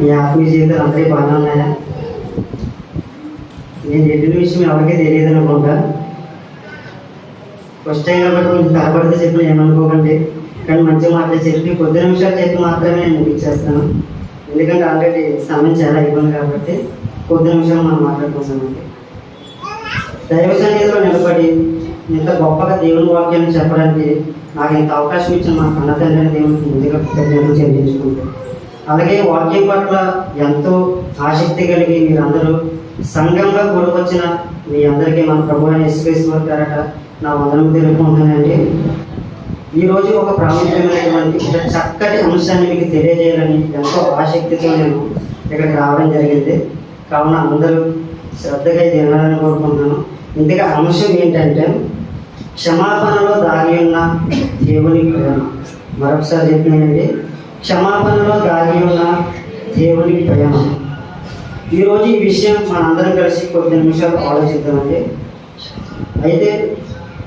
మీ ఆత్మీయ జీవితాలు అందరికీ బాగానే ఉన్నాయా. నేను చెప్పిన విషయం ఎవరికీ తెలియదు అనుకుంటా. ఫస్ట్ టైం కాబట్టి కొంచెం తరబడితే చెప్పిన ఏమనుకోకండి. కానీ మంచి మాటలు చెప్పి కొద్ది నిమిషాలు చెప్పి మాత్రమే నేను ముగించేస్తాను. ఎందుకంటే ఆల్రెడీ సమయం చాలా అయిపోయింది కాబట్టి కొద్ది నిమిషాలు మనం మాట్లాడుకుంటామండి దైవ సన్నిధిలో నిలబడి ఇంత గొప్పగా దేవుని వాక్యాన్ని చెప్పడానికి నాకు ఇంత అవకాశం ఇచ్చిన మా కన్న దేవునికి ముందుగా కృతజ్ఞతలు చెల్లించుకుంటాను అలాగే వాక్యం పట్ల ఎంతో ఆసక్తి కలిగి మీరందరూ సంఘంగా కూడవచ్చిన మీ అందరికీ మన ప్రభు అయిన గారట నా వందనం తెలుపుకుంటానండి ఈరోజు ఒక ప్రాముఖ్యమైనటువంటి చక్కటి అంశాన్ని మీకు తెలియజేయాలని ఎంతో ఆసక్తితో నేను ఇక్కడికి రావడం జరిగింది. కావున అందరూ శ్రద్ధగా తినాలని కోరుకుంటున్నాను. ఇంతగా అంశం ఏంటంటే క్షమాపణలో దాగి ఉన్న దేవుని ప్రేమ మరొకసారి చెప్పినానండి క్షమాపణలో దాగి ఉన్న దేవుని ప్రేమ ఈరోజు ఈ విషయం మనందరం కలిసి కొద్ది నిమిషాలు ఆలోచిద్దామండి అయితే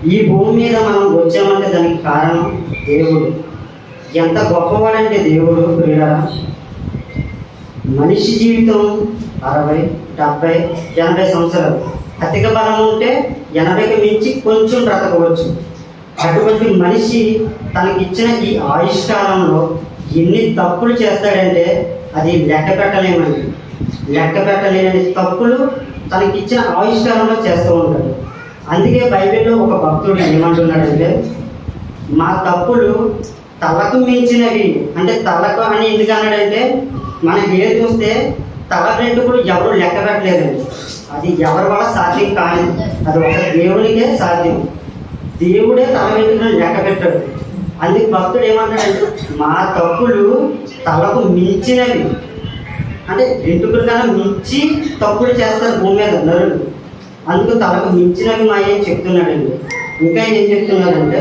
ఈ భూమి మీద మనం వచ్చామంటే దానికి కారణం దేవుడు. ఎంత గొప్పవాడంటే దేవుడు ప్రియుల మనిషి జీవితం అరవై డెబ్బై ఎనభై సంవత్సరాలు. అధిక బలం ఉంటే ఎనభైకి మించి కొంచెం బ్రతకవచ్చు. అటువంటి మనిషి తనకిచ్చిన ఈ ఆయుష్కాలంలో ఎన్ని తప్పులు చేస్తాడంటే అది లెక్క పెట్టలేమండి లెక్క పెట్టలేని తప్పులు తనకిచ్చిన ఆవిష్కారంలో చేస్తూ ఉంటాడు. అందుకే బైబిల్లో ఒక భక్తుడు ఏమంటున్నాడంటే మా తప్పులు తలకు మించినవి అంటే తలకు అని ఎందుకు అన్నాడంటే మనం ఏ చూస్తే తల వెంట్రుకలు ఎవరు లెక్క పెట్టలేదండి అది ఎవరి వల్ల సాధ్యం కాదు. అది ఒక దేవునికే సాధ్యం. దేవుడే తల వెంట్రుకలు లెక్క పెట్టాడు. అందుకు భక్తుడు ఏమంటాడంటే మా తప్పులు తలకు మించినవి. అంటే వెంట్రుకల కన్నా మించి తప్పులు చేస్తారు భూమి మీద నరులు అందుకు తలకు మించినవి మా ఏం చెప్తున్నాడండి. ఇంకా ఏం చెప్తున్నాడంటే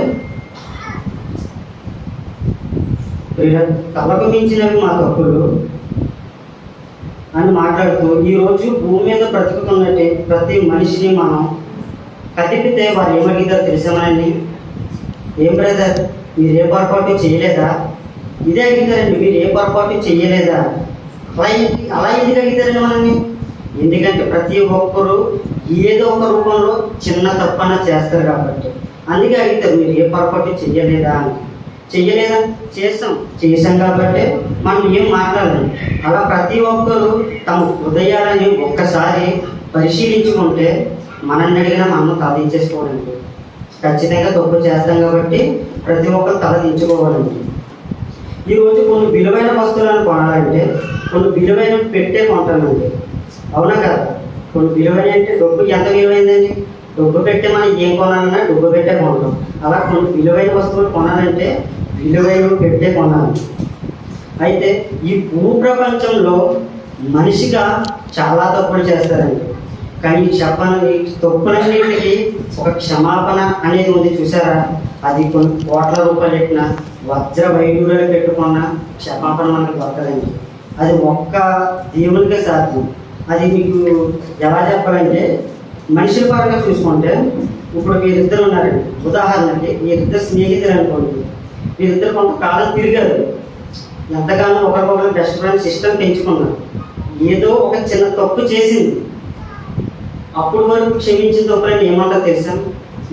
తలకు మించినవి మా తప్పులు అని మాట్లాడుతూ ఈరోజు భూమి మీద బ్రతుకుతున్నట్టే ప్రతి మనిషిని మనం కదిపితే వారు ఏమడిగారో తెలిసామండి ఏం బ్రదర్? మీరు ఏ పొరపాటు చేయలేదా? ఇదే అడిగారండి మీరు ఏ పొరపాటు చేయలేదా? అలా అలా ఎందుకు అడిగారండి మనల్ని ఎందుకంటే ప్రతి ఒక్కరు ఏదో ఒక రూపంలో చిన్న తప్పన చేస్తారు కాబట్టి. అందుకే అడుగుతారు మీరు ఏ పొరపాటు చెయ్యలేదా అని చెయ్యలేదా చేస్తాం. చేసాం కాబట్టి మనం ఏం మాట్లాడలేం. అలా ప్రతి ఒక్కరు తమ హృదయాలని ఒక్కసారి పరిశీలించుకుంటే మనల్ని అడిగినా మనం సాధించేసుకోవాలండి ఖచ్చితంగా తప్పు చేస్తాం కాబట్టి ప్రతి ఒక్కరు తల దించుకోవాలండి ఈరోజు కొన్ని విలువైన వస్తువులను కొనాలంటే కొన్ని విలువైన పెట్టే కొంటానండి అవునా కదా? కొన్ని విలువైన అంటే డబ్బు ఎంత విలువైందండి? డబ్బు పెట్టే మనం ఏం కొనాలన్నా డబ్బు పెట్టే కొంటాం. అలా కొన్ని విలువైన వస్తువులు కొనాలంటే విలువైన పెట్టే కొనాలి. అయితే ఈ భూ ప్రపంచంలో మనిషిగా చాలా తప్పులు చేస్తారండి. కానీ ఈ చెప్పని ఒక క్షమాపణ అనేది ఉంది చూసారా? అది కొన్ని కోట్ల రూపాయలు పెట్టిన వజ్ర వైద్యులను పెట్టుకున్న క్షమాపణ మనకు దొరకదండి. అది ఒక్క దేవునికే సాధ్యం. అది మీకు ఎలా చెప్పాలంటే మనుషుల పరంగా చూసుకుంటే ఇప్పుడు వీరిద్దరు ఉన్నారండి. ఉదాహరణకి వీరిద్దరు స్నేహితులు అనుకోండి. వీరిద్దరు కొంతకాలం తిరిగారు. ఎంతగానో ఒకరికొకరు బెస్ట్ ఫ్రెండ్ సిస్టమ్ పెంచుకున్నారు. ఏదో ఒక చిన్న తప్పు చేసింది. అప్పుడు వరకు క్షమించిన తప్పులని ఏమంటా తెలుసా?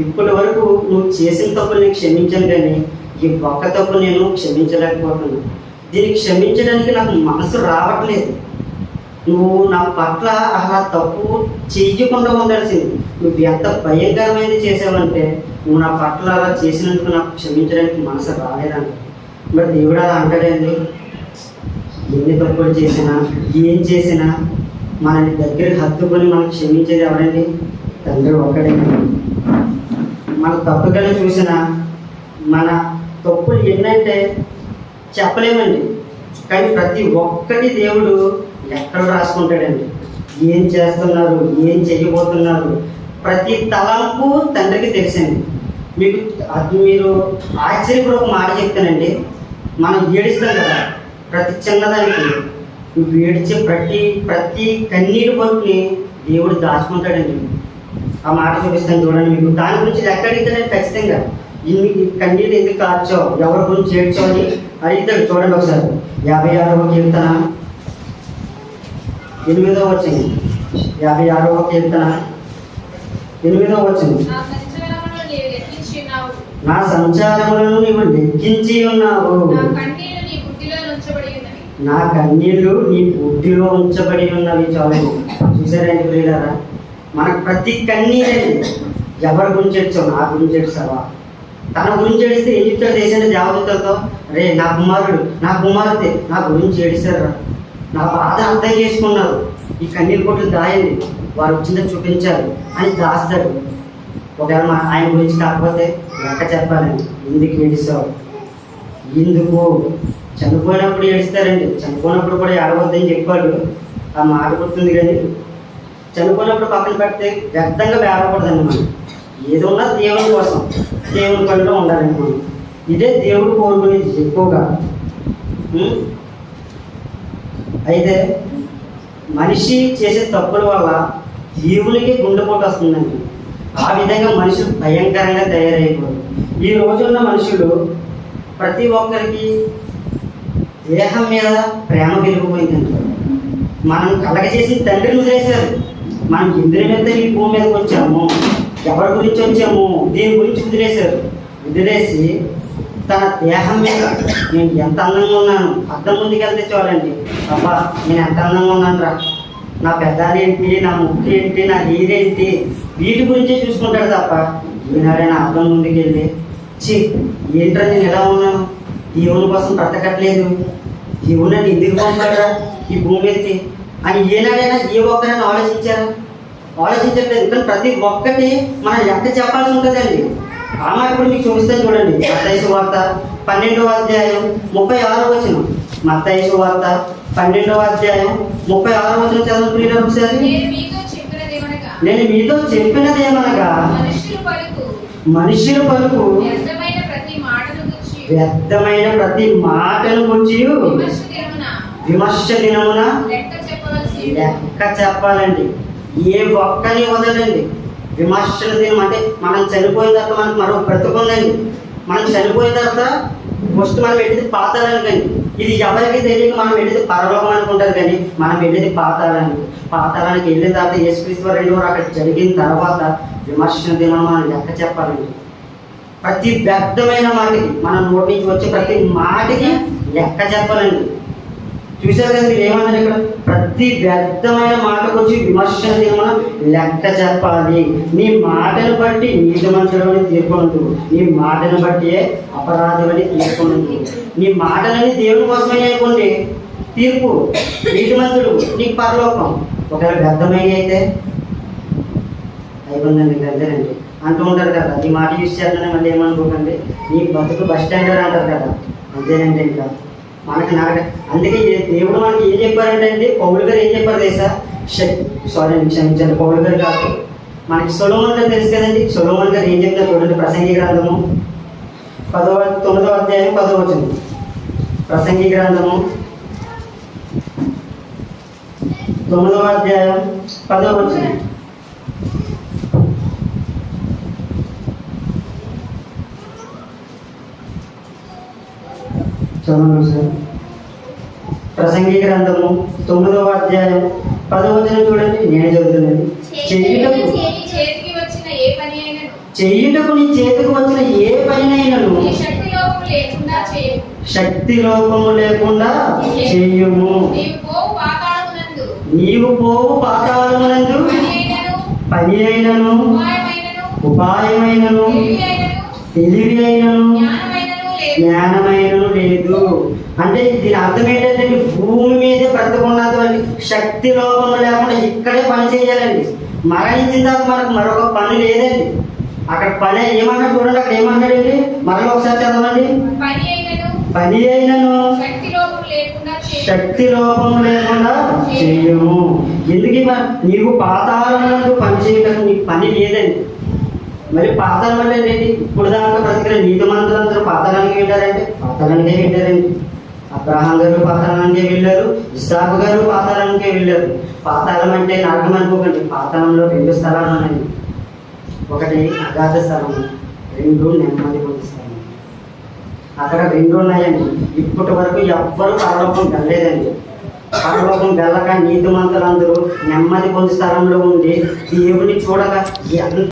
ఇప్పటి వరకు నువ్వు చేసిన తప్పులు నేను క్షమించాను కానీ ఈ ఒక్క తప్పు నేను క్షమించలేకపోతున్నాను. దీన్ని క్షమించడానికి నాకు మనసు రావట్లేదు. నువ్వు నా పట్ల అలా తప్పు చెయ్యకుండా ఉండాల్సింది. నువ్వు ఎంత భయంకరమైనది చేసావంటే నువ్వు నా పట్ల అలా చేసినందుకు నాకు క్షమించడానికి మనసు రాలేదంట మరి దేవుడు అలా అంటలేదు ఎన్ని తప్పులు చేసినా ఏం చేసినా మనని దగ్గర హత్తుకొని మనం క్షమించేది ఎవరండి? తండ్రి ఒక్కడే. మన తప్పుకని చూసిన మన తప్పులు ఎన్నంటే చెప్పలేమండి. కానీ ప్రతి ఒక్కటి దేవుడు ఎక్కడ రాసుకుంటాడండి? ఏం చేస్తున్నారు? ఏం చేయబోతున్నారు? ప్రతి తలంపు తండ్రికి తెలిసింది మీకు అది మీరు ఆశ్చర్యపూర్వక ఒక మాట చెప్తానండి. మనం ఏడుస్తాం కదా ప్రతి చిన్నదానికి నువ్వు ఏడిచే ప్రతి ప్రతి కన్నీటి పట్టుని దేవుడు దాచుకుంటాడండి. ఆ మాట చూపిస్తాను చూడండి మీకు. దాని గురించి లెక్క అడిగితేనే ఖచ్చితంగా ఇన్ని కన్నీళ్ళు ఎందుకు కార్చావు ఎవరి గురించి ఏడ్చావు అని అడుగుతాడు చూడండి ఒకసారి. యాభై ఆరవ కీర్తన. ఎనిమిదో వచ్చింది యాభై ఆరవ కీర్తన. ఎనిమిదో వచ్చింది. నా సంచారములను నీవు లెక్కించి ఉన్నావు నా కన్నీళ్ళు నీ బుద్ధిలో ఉంచబడి ఉన్నవి. నా కన్నీళ్ళు నీ బుద్ధిలో ఉంచబడి ఉన్నవి చాలు. చూసారండి ప్రియులారా మనకు ప్రతి కన్నీరండి ఎవరి గురించి ఏడ్చావు? నా గురించి ఏడ్చావా? తన గురించి ఏడిస్తే ఏం చెప్తాడు దేశాన్ని దేవతలతో రే నా కుమారుడు నా కుమార్తె నా గురించి ఏడిస్తారా నా బాధ అర్థం చేసుకున్నారు. ఈ కన్నీరు కొట్లు దాయండి. వారు వచ్చిందో చూపించారు. అని దాస్తారు. ఒకవేళ ఆయన గురించి కాకపోతే లెక్క చెప్పాలని. ఎందుకు ఏడిస్తావు ఎందుకు చనిపోయినప్పుడు ఏడుస్తారండి. చనిపోయినప్పుడు కూడా ఏడవద్దని చెప్పాడు. ఆ మాట గుర్తుంది కానీ చనిపోయినప్పుడు పక్కన పెడితే వ్యర్థంగా ఏడవకూడదండి మనం. ఏది ఉన్నా దేవుని కోసం దేవుని పనిలో ఉండాలండి మనం. ఇదే దేవుడు కోరుకునేది ఎక్కువగా. అయితే మనిషి చేసే తప్పుల వల్ల దేవునికి గుండెపోటు వస్తుందండి. ఆ విధంగా మనుషులు భయంకరంగా తయారైపోయారు. ఈ రోజున్న మనుషులు ప్రతి ఒక్కరికి దేహం మీద ప్రేమ పెరిగిపోయిందండి మనం కలగజేసి తండ్రిని వదిలేశారు. మనం ఇంద్రి మీద ఈ భూమి మీదకి వచ్చాము. ఎవరి గురించి వచ్చాము? దీని గురించి వదిలేశారు. వదిలేసి తన దేహం మీద నేను ఎంత అందంగా ఉన్నాను? అద్దం ముందుకు వెళ్తే చూడండి అబ్బా నేను ఎంత అందంగా ఉన్నాను రా నా పెద్దాలేంటి నా ముక్కు ఏంటి నా నీరేంటి? వీటి గురించే చూసుకుంటాడు తప్ప ఈనాడైనా అర్థం ముందుకెళ్ళి చి ఏంట్రా నేను ఎలా ఉన్నాను? దేవుని కోసం బ్రతకట్లేదు దేవుని నన్ను ఎందుకు పంపాడా ఈ భూమి మీదకి అని ఏనాడైనా ఏ ఒక్కరైనా ఆలోచించారా? ఆలోచించట్లేదు కానీ ప్రతి ఒక్కటి మనం లెక్క చెప్పాల్సి ఉంటుందండి? ఆ మాట కూడా మీకు చూపిస్తాను చూడండి. మత్తైసు వార్త పన్నెండవ అధ్యాయం ముప్పై ఆరో వచనం. మత్తైసు వార్త పన్నెండవ అధ్యాయం ముప్పై ఆరో వచనం చదువుకునే ఒకసారి. నేను మీతో చెప్పినది ఏమనగా? మనుషుల పలుకు వ్యర్థమైన ప్రతి మాటను గూర్చి విమర్శ దినమున. లెక్క చెప్పాలండి. ఏ ఒక్కని వదలండి. విమర్శల దినం అంటే మనం చనిపోయిన తర్వాత మనకు మరో బ్రతుకుందండి. మనం చనిపోయిన తర్వాత ఫస్ట్ మనం వెళ్ళేది పాతాలనికండి ఇది ఎవరికి తెలియక మనం వెళ్ళేది పరలోకం అనుకుంటారు కానీ మనం వెళ్ళేది పాతాలని పాతాలానికి వెళ్ళిన తర్వాత యేసుక్రీస్తు రెండు వారు అక్కడ జరిగిన తర్వాత విమర్శన దినం మనం లెక్క చెప్పాలండి. ప్రతి వ్యర్థమైన మాటకి మన నోటి నుంచి వచ్చే ప్రతి మాటకి లెక్క చెప్పాలండి. చూశారు కదా మీరు ఏమన్నారు ఇక్కడ? ప్రతి వ్యర్థమైన మాటకు వచ్చి విమర్శన మనం లెక్క చెప్పాలి. నీ మాటను బట్టి నీతిమంతుడని తీర్కొనదు నీ మాటను బట్టి అపరాధమని తీర్కొనదు నీ మాటలని దేవుని కోసమే అనుకోండి. తీర్పు. నీతిమంతుడు. నీకు పరలోకం. ఒకవేళ వ్యర్థమయ్యి అయితే? అయిపోయిందండి అంతేనండి అంటూ ఉంటారు కదా ఈ మాట చూసి చేస్తానే మళ్ళీ ఏమనుకోకండి. నీ బతుకు బస్ స్టాండ్ అంటారు కదా. అంతేనండి ఇంకా. మనకి నాకు అందుకే దేవుడు మనకి ఏం చెప్పారంటే అండి? పౌలు గారు ఏం చెప్పారు తెలుసా? సారీ క్షమించండి పౌలు గారు కాదు. మనకి సొలోమన్ గారు తెలుసు కదండి? సొలోమన్ గారు ఏం చెప్తారు చూడండి ప్రసంగి గ్రంథము? పదవ తొమ్మిదవ అధ్యాయం పదవ వచ్చింది ప్రసంగి గ్రంథము. తొమ్మిదవ అధ్యాయం పదవ వచ్చింది సార్. ప్రసంగి గ్రంథము తొమ్మిదవ అధ్యాయం పదవ వచనం చూడండి నేను చదువుతున్నాను చెయ్యుటకు నీ చేతికి వచ్చిన ఏ పని అయినను? చెయ్యుటకు నీ చేతికి వచ్చిన ఏ పనినైనను శక్తి లోపము లేకుండా చెయ్యుము నీవు పోవు పాతాళమునందు. పని అయినను. ఉపాయమైనను. తెలివి అయినను. జ్ఞానమైనను లేదు. అంటే దీని అర్థం ఏంటంటే భూమి మీద బ్రతుకున్నటువంటి శక్తి లోపం లేకుండా ఇక్కడే పని చేయాలండి. మరణించిన తర్వాత మనకు మరొక పని లేదండి. అక్కడ పని ఏమన్నా చూడండి అక్కడ ఏమన్నాడండి? మరొక ఒకసారి చదవండి. పని అయినను. శక్తి లోపం లేకుండా చేయము ఎందుకు నీవు పాతాళమునందు పని చేయటం నీకు పని లేదండి. మరి పాతాళం అంటే ఇప్పుడు దాకా బ్రతికిన నీతి మంత్రులందరూ పాతాళానికి వెళ్ళారంటే పాతాళానికే వెళ్ళారండి. అబ్రహాం గారు పాతాళానికే వెళ్ళారు. ఇస్సాకు గారు పాతాళానికే వెళ్ళారు. పాతాళం అంటే నరకం అనుకోకండి. పాతాళంలో రెండు స్థలాలు ఉన్నాయి. ఒకటి అగాధ స్థలం రెండు నెమ్మది పొంది స్థలం. అక్కడ రెండు ఉన్నాయండి. ఇప్పటి వరకు ఎవ్వరు పరలోకం వెళ్ళలేదండి. పరలోకం వెళ్ళక నీతి నీతిమంతులందరూ నెమ్మది పొంది స్థలంలో ఉండి దేవుని చూడగా ఎంత